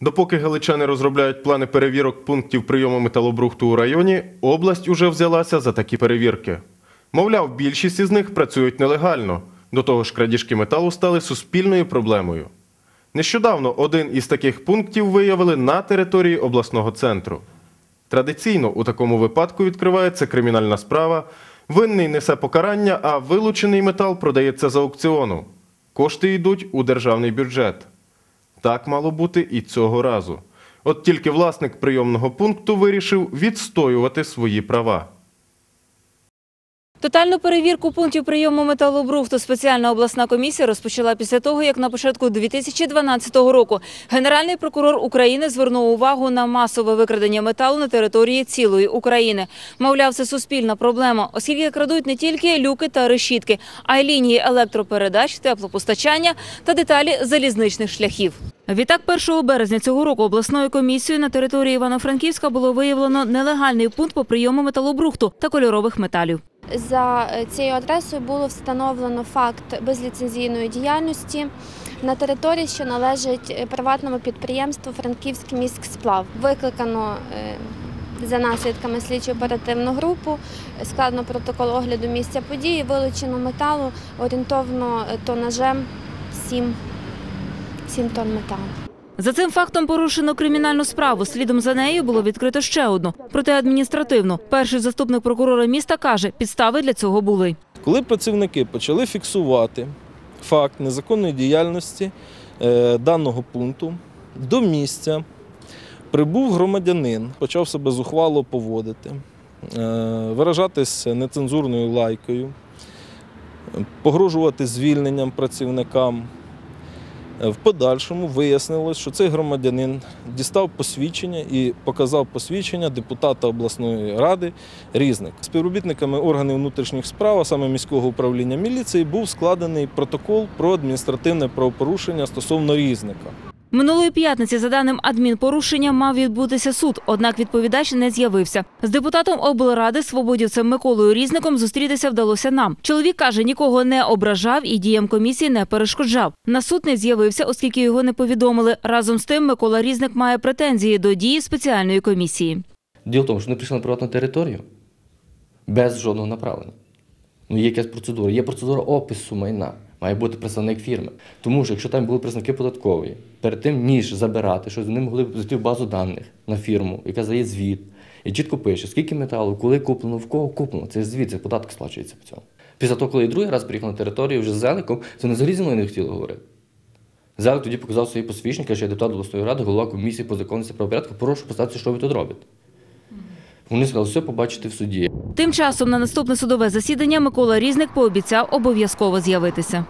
Допоки галичани розробляють плани перевірок пунктів прийому металобрухту у районі, область уже взялася за такі перевірки. Мовляв, більшість із них працюють нелегально. До того ж, крадіжки металу стали суспільною проблемою. Нещодавно один із таких пунктів виявили на території обласного центру. Традиційно у такому випадку відкривається кримінальна справа, винний несе покарання, а вилучений метал продається з аукціону. Кошти йдуть у державний бюджет. Так мало бути і цього разу. От тільки власник прийомного пункту вирішив відстоювати свої права. Тотальну перевірку пунктів прийому металобрухту спеціальна обласна комісія розпочала після того, як на початку 2012 року Генеральний прокурор України звернув увагу на масове викрадення металу на території цілої України. Мовляв, це суспільна проблема, оскільки крадуть не тільки люки та решітки, а й лінії електропередач, теплопостачання та деталі залізничних шляхів. Відтак, 1 березня цього року обласною комісією на території Івано-Франківська було виявлено нелегальний пункт по прийому металобрухту та кольорових металів. За е, цією адресою було встановлено факт безліцензійної діяльності на території, що належить е, приватному підприємству Франківський міськсплав. Викликано е, за наслідками слідчо-оперативну групу, е, складено протокол огляду місця події, вилучено металу орієнтовно тонажем 7, 7 тонн металу. За цим фактом порушено кримінальну справу. Слідом за нею було відкрито ще одну, проте адміністративну. Перший заступник прокурора міста каже, підстави для цього були. Коли працівники почали фіксувати факт незаконної діяльності е, даного пункту, до місця прибув громадянин, почав себе зухвало поводити, е, виражатись нецензурною лайкою, погрожувати звільненням працівникам. Е, В подальшому вияснилось, що цей громадянин дістав посвідчення і показав посвідчення депутата обласної ради різник. Співробітниками органів внутрішніх справ, а саме міського управління міліції, був складений протокол про адміністративне правопорушення стосовно різника. Минулої п'ятниці, за даним адмінпорушення, мав відбутися суд, однак відповідач не з'явився. З депутатом облради свободівцем Миколою Різником зустрітися вдалося нам. Чоловік каже, нікого не ображав і діям комісії не перешкоджав. На суд не з'явився, оскільки його не повідомили. Разом з тим, Микола Різник має претензії до дії спеціальної комісії. Діло в тому, що вони прийшли на приватну територію без жодного направлення. Ну, є якась процедура. Є процедура опису майна. Має бути представник фірми. Тому що якщо там були представники податкової, перед тим, ніж забирати, щось вони могли зайти в базу даних на фірму, яка здає звіт, і чітко пише, скільки металу, коли куплено, в кого куплено. Це звіт, це податки сплачуються по цьому. Після того, коли я другий раз приїхав на територію вже з Зеликом, це вони взагалі зі мною не хотіли говорити. Зелик тоді показав свої посвідчення, каже, я депутат обласної ради, голова комісії по законності правопорядку, прошу поставити, що ви тут робите. Вони сказали, все побачите в суді. Тим часом на наступне судове засідання Микола Різник пообіцяв обов'язково з'явитися.